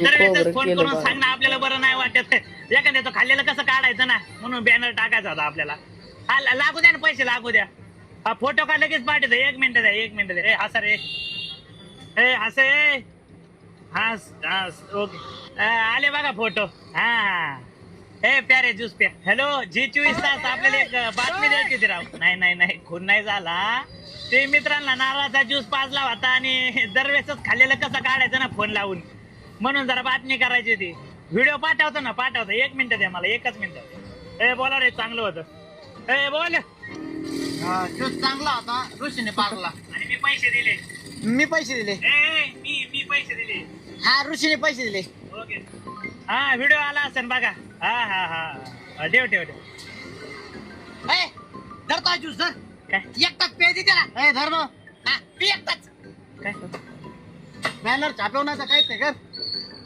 म्हणजे दरवेळेस खोबरं फोन करून. सांग ना आपल्याला बरं नाही वाटत. एखाद्याचं खाल्लेलं कसं काढायचं ना म्हणून बॅनर टाकायचा होता आपल्याला. हा लागू द्या ना पैसे लागू द्या. हा फोटो का लगेच पाठवतो? एक मिनिट द्या एक मिनिट द्या. ए हसा रे. ए हसे हास हास ओके. आले बघा फोटो हा ए प्यारे ज्यूस प्या. हॅलो जी चोवीस तास आपल्याला एक बातमी द्यायची होती राव. नाही नाही नाही खून नाही झाला. ते मित्रांना नारळाचा ज्यूस पाजला होता आणि दरवेळेसच खाल्लेलं कसं काढायचं ना फोन लावून. म्हणून जरा बातमी करायची होती. व्हिडिओ पाठवतो ना पाठवतो. एक मिनिट द्या मला एकच मिनिट. ए बोला रे चांगलं होतं. ए बोल. ज्यूस चांगला होता. ऋषीने पारला आणि मी पैसे दिले. मी पैसे दिले. ए मी मी पैसे दिले. हा ऋषीने पैसे दिले. ओके. हा व्हिडिओ आला असेल बघा. हा हा हा. ठेव ठेव ठेव. ए धरतो ज्यूस धर. काय? एकटाच पे दे त्याला. ए धर ना हा पी एकटाच काय? बॅनर छापवण्याचं काय ते कर.